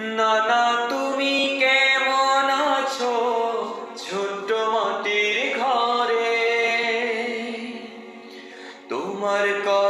নানা তুমি কেমন আছো? ছোট্ট মাটির ঘরে। তোমার কথা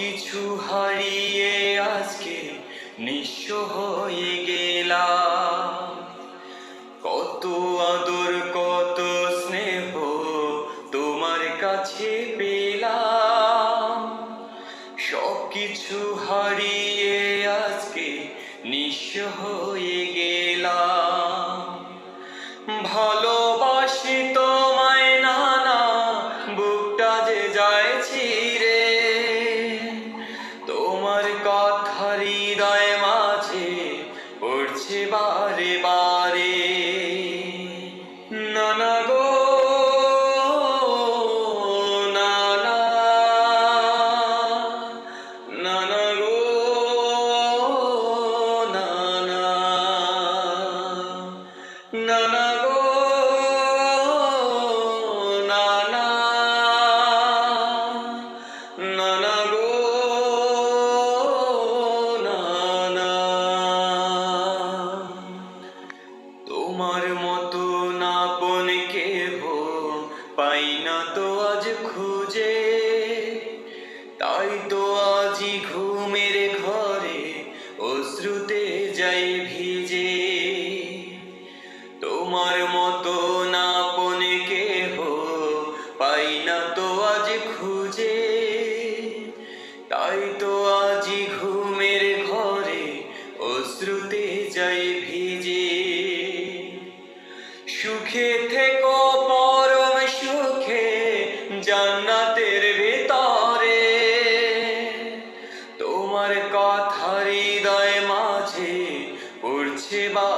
কিছু হারিয়ে আজকে নিঃস হয়ে গেলাম। কত আদর, কত স্নেহ তোমার কাছে পেলাম। সব কিছু হারিয়ে আজকে নিঃস হয়ে গেলাম। ভালো তোমার মতো না বনকে পাই না তো আজ খুঁজে। তাই তো আজি খুঁজে জান্নাতের ভিতরে। তোমার কথা হৃদয় মাঝে উড়ছে বা